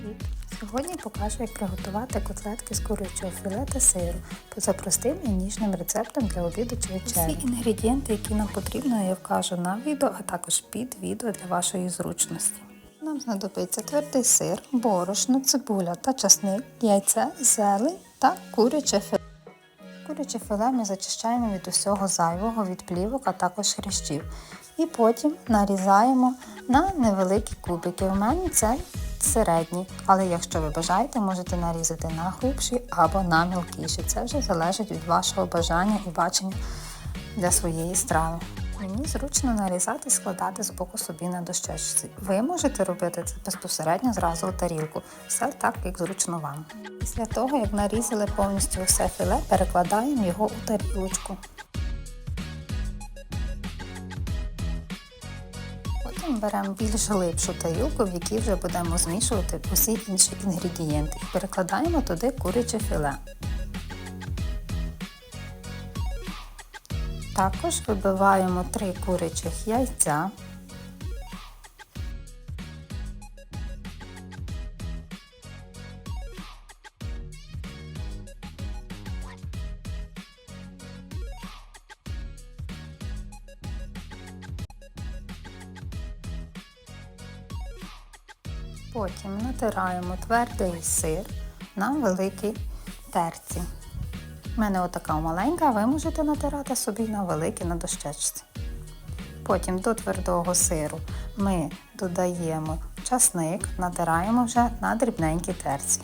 Привіт! Сьогодні покажу, як приготувати котлетки з курячого філе та сиру за простим і ніжним рецептом для обіду чи вечері. Всі інгредієнти, які нам потрібно, я вкажу на відео, а також під відео для вашої зручності. Нам знадобиться твердий сир, борошно, цибуля та часник, яйце, зелень та куряче філе. Куряче філе ми зачищаємо від усього зайвого, від плівок, а також хрящів. І потім нарізаємо на невеликі кубики. У мене це середні, але якщо ви бажаєте, можете нарізати на грубші або на мілкіші. Це вже залежить від вашого бажання і бачення для своєї страви. Мені зручно нарізати і складати з боку собі на дощечці. Ви можете робити це безпосередньо зразу у тарілку. Все так, як зручно вам. Після того, як нарізали повністю все філе, перекладаємо його у тарілочку. Беремо більш глибшу тарілку, в якій вже будемо змішувати усі інші інгредієнти. І перекладаємо туди куряче філе. Також вибиваємо три курячих яйця. Потім натираємо твердий сир на великій терці. У мене отака маленька, ви можете натирати собі на великій на дощечці. Потім до твердого сиру ми додаємо часник, натираємо вже на дрібненькій терці.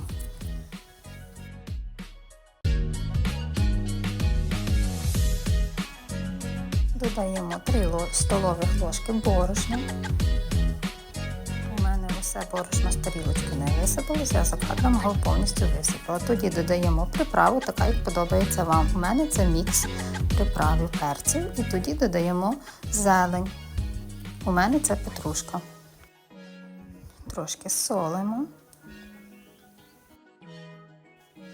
Додаємо 3 столових ложки борошна. Усе борошно з тарілочки не висипалося, я за кадром його повністю висипала. Тоді додаємо приправу, така як подобається вам. У мене це мікс приправів перців. І тоді додаємо зелень. У мене це петрушка. Трошки солимо.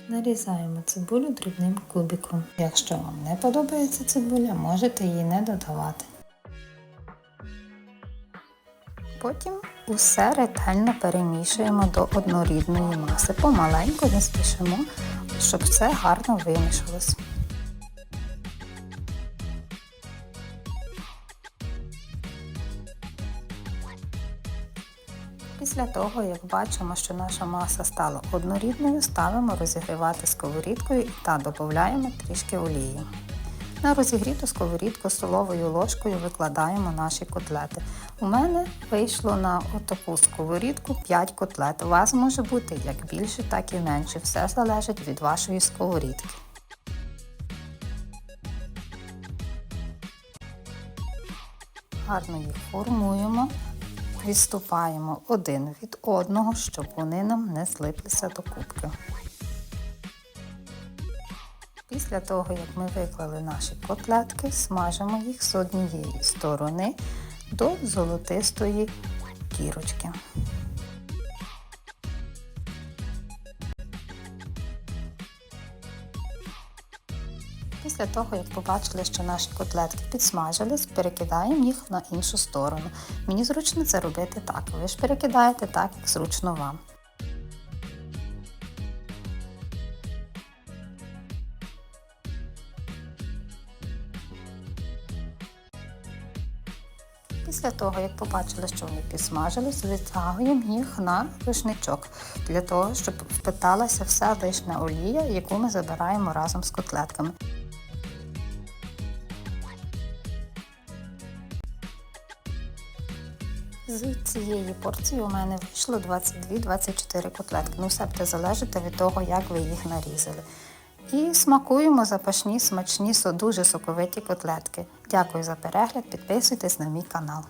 Нарізаємо цибулю дрібним кубиком. Якщо вам не подобається цибуля, можете її не додавати. Потім усе ретельно перемішуємо до однорідної маси. Помаленьку не спішимо, щоб все гарно вимішалось. Після того, як бачимо, що наша маса стала однорідною, ставимо розігрівати сковорідкою та додаємо трішки олії. На розігріту сковорідку столовою ложкою викладаємо наші котлети. У мене вийшло на отаку сковорідку 5 котлет. У вас може бути як більше, так і менше. Все залежить від вашої сковорідки. Гарно їх формуємо, відступаємо один від одного, щоб вони нам не злиплися до кубки. Після того, як ми виклали наші котлетки, смажимо їх з однієї сторони до золотистої кірочки. Після того, як побачили, що наші котлетки підсмажились, перекидаємо їх на іншу сторону. Мені зручно це робити так. Ви ж перекидаєте так, як зручно вам. Після того, як побачили, що вони підсмажились, витягуємо їх на рушничок для того, щоб впиталася вся лишня олія, яку ми забираємо разом з котлетками. З цієї порції у мене вийшло 22-24 котлетки. Ну, все буде залежати від того, як ви їх нарізали. І смакуємо запашні, смачні, дуже соковиті котлетки. Дякую за перегляд, підписуйтесь на мій канал.